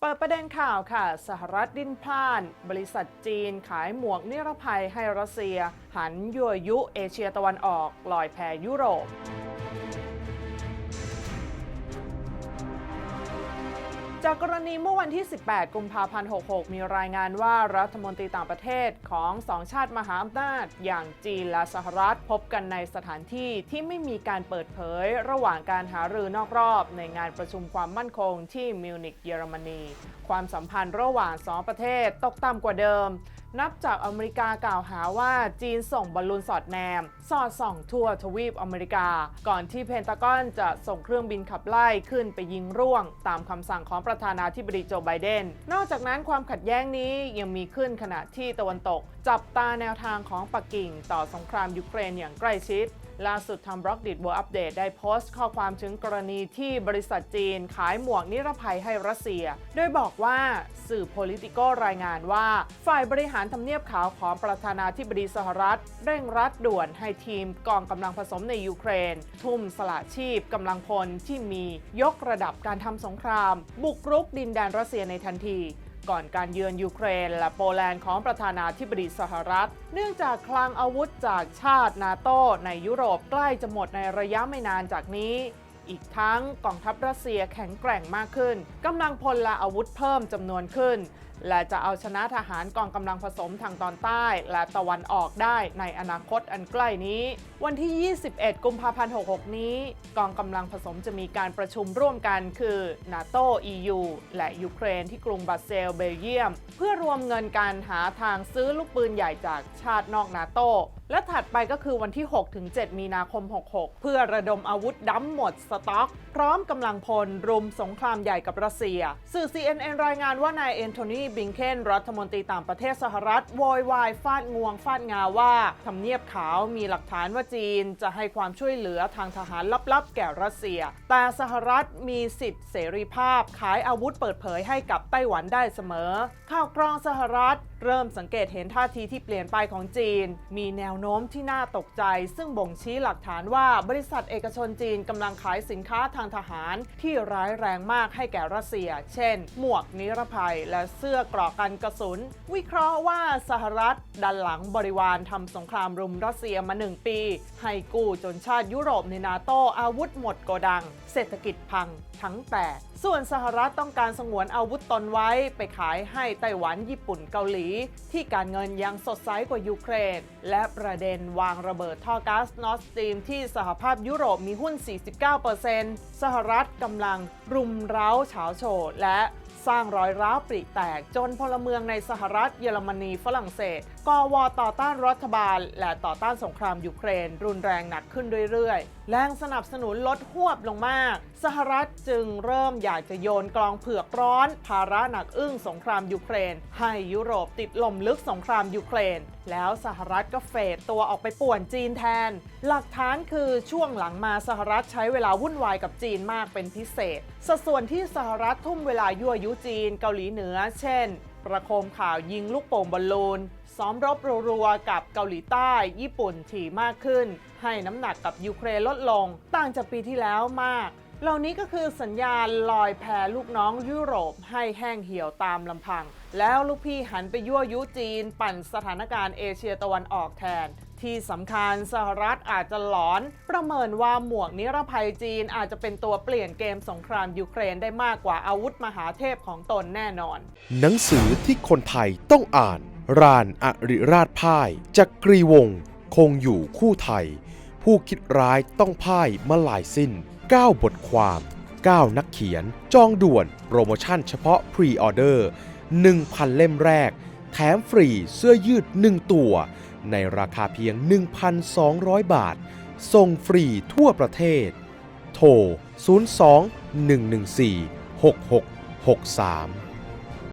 เปิดประเด็นข่าวค่ะ สหรัฐดิ้นพล่าน บริษัทจีนขายหมวกนิรภัยให้รัสเซีย หันยั่วยุเอเชียตะวันออกลอยแพยุโรป จากกรณีเมื่อวันที่ 18 กุมภาพันธ์ 66 มีรายงานว่ารัฐมนตรีต่างประเทศของสองชาติมหาอำนาจ อย่างจีนและสหรัฐพบกันในสถานที่ที่ไม่มีการเปิดเผย ระหว่างการหารือนอกรอบ ในงานประชุมความมั่นคงที่มิวนิกเยอรมนี ความสัมพันธ์ระหว่างสองประเทศตกต่ำกว่าเดิมนับจากอเมริกากล่าวหาว่าจีนส่งบอลลูนสอดแนม สอดส่องทั่วทวีปอเมริกา ก่อนที่เพนตากอนจะส่งเครื่องบินขับไล่ขึ้นไปยิงร่วง ตามคำสั่งของประธานาธิบดีโจไบเดน นอกจากนั้นความขัดแย้งนี้ยังมีขึ้นขณะที่ตะวันตก จับตาแนวทางของปักกิ่ง ต่อสงครามยูเครนอย่างใกล้ชิดล่าสุดทำบล็อกดิด World Update ได้โพสต์ข้อความถึงกรณีที่บริษัทจีนขายหมวกนิรภัยให้รัสเซีย โดยบอกว่าสื่อ Politico รายงานว่าฝ่ายบริหารทำเนียบขาวของประธานาธิบดีสหรัฐ เร่งรัดด่วนให้ทีมกองกำลังผสมในยูเครน ทุ่มสละชีพกำลังพลที่มียกระดับการทำสงคราม บุกรุกดินแดนรัสเซียในทันทีก่อนการเยือนยูเครนและโปแลนด์ของประธานาธิบดีสหรัฐ เนื่องจากคลังอาวุธจากชาตินาโตในยุโรปใกล้จะหมดในระยะไม่นานจากนี้ อีกทั้งกองทัพรัสเซียแข็งแกร่งมากขึ้น กำลังพลและอาวุธเพิ่มจำนวนขึ้น และจะเอาชนะทหารกองกำลังผสมทางตอนใต้ และตะวันออกได้ในอนาคตอันใกล้นี้ วันที่ 21 กุมภาพันธ์ 66 นี้ กองกำลังผสมจะมีการประชุมร่วมกันคือนาโต EU และยูเครนที่กรุงบรัสเซลเบลเยียม เพื่อรวมเงินการหาทางซื้อลูกปืนใหญ่จากชาตินอกนาโตและถัดไปก็คือวันที่ 6-7 มีนาคม 66 เพื่อระดมอาวุธดั้มหมดสต็อก พร้อมกำลังพลรุมสงครามใหญ่กับรัสเซีย สื่อ CNN รายงานว่านายแอนโทนีบิงเคนรัฐมนตรีต่างประเทศสหรัฐโวยวายฟาดงวงฟาดงาว่าทำเนียบขาวมีหลักฐานว่าจีนจะให้ความช่วยเหลือทางทหารลับๆ แก่รัสเซีย แต่สหรัฐมีสิทธิเสรีภาพขายอาวุธเปิดเผยให้กับไต้หวันได้เสมอ ข่าวกรองสหรัฐเริ่มสังเกตเห็นท่าทีที่เปลี่ยนไปของจีน มีแนวโน้มที่น่าตกใจ ซึ่งบ่งชี้หลักฐานว่าบริษัทเอกชนจีนกำลังขายสินค้าทางทหารที่ร้ายแรงมากให้แก่รัสเซีย เช่น หมวกนิรภัยและเสื้อกรอกกันกระสุน วิเคราะห์ว่าสหรัฐดันหลังบริวารทำสงครามรุมรัสเซียมาหนึ่งปี ให้กู้จนชาติยุโรปในนาโตอาวุธหมดโกดัง เศรษฐกิจพังทั้งแตกส่วนสหรัฐต้องการสงวนอาวุธตนไว้ไปขายให้ไต้หวันญี่ปุ่นเกาหลี ที่การเงินยังสดใสกว่ายูเครน และประเด็นวางระเบิดท่อก๊าซนอร์สตรีมที่สหภาพยุโรปมีหุ้น 49%สหรัฐกำลังรุมเร้าเฉาโฉดและ สร้างรอยร้าวปริแตก จนพลเมืองในสหรัฐเยอรมนีฝรั่งเศสกวต่อต้านรัฐบาล และต่อต้านสงครามยูเครน รุนแรงหนักขึ้นเรื่อยๆ แรงสนับสนุนลดหวบลงมาก สหรัฐจึงเริ่มอยากจะโยนกลองเผือกร้อน ภาระหนักอึ้งสงครามยูเครน ให้ยุโรปติดลมลึกสงครามยูเครน แล้วสหรัฐก็เฟดตัวออกไปป่วนจีนแทน หลักฐานคือช่วงหลังมาสหรัฐใช้เวลาวุ่นวายกับจีนมากเป็นพิเศษ สัดส่วนที่สหรัฐทุ่มเวลายั่วยุจีนเกาหลีเหนือ เช่น ประโคมข่าวยิงลูกโป่งบอลลูน ซ้อมรบรัวๆกับเกาหลีใต้ ญี่ปุ่นถี่มากขึ้น ให้น้ำหนักกับยูเครนลดลง ต่างจากปีที่แล้วมาก เหล่านี้ก็คือสัญญาณลอยแพลูกน้องยุโรปให้แห้งเหี่ยวตามลำพัง แล้วลูกพี่หันไปยั่วยุจีน ปั่นสถานการณ์เอเชียตะวันออกแทน ที่สำคัญสหรัฐอาจจะหลอน ประเมินว่าหมวกนิรภัยจีนอาจจะเป็นตัวเปลี่ยนเกมสงครามยูเครนได้มากกว่าอาวุธมหาเทพของตนแน่นอน หนังสือที่คนไทยต้องอ่าน รานอริราชพ่ายจักกรีวงศ์คงอยู่คู่ไทย ผู้คิดร้ายต้องพ่ายมาหลายสิ้น 9 บทความ 9 นักเขียน จองด่วน โปรโมชั่นเฉพาะพรีออเดอร์ 1,000 เล่มแรก แถมฟรีเสื้อยืด 1 ตัว ในราคาเพียง 1,200 บาท ส่งฟรีทั่วประเทศ โทร 02 114 6663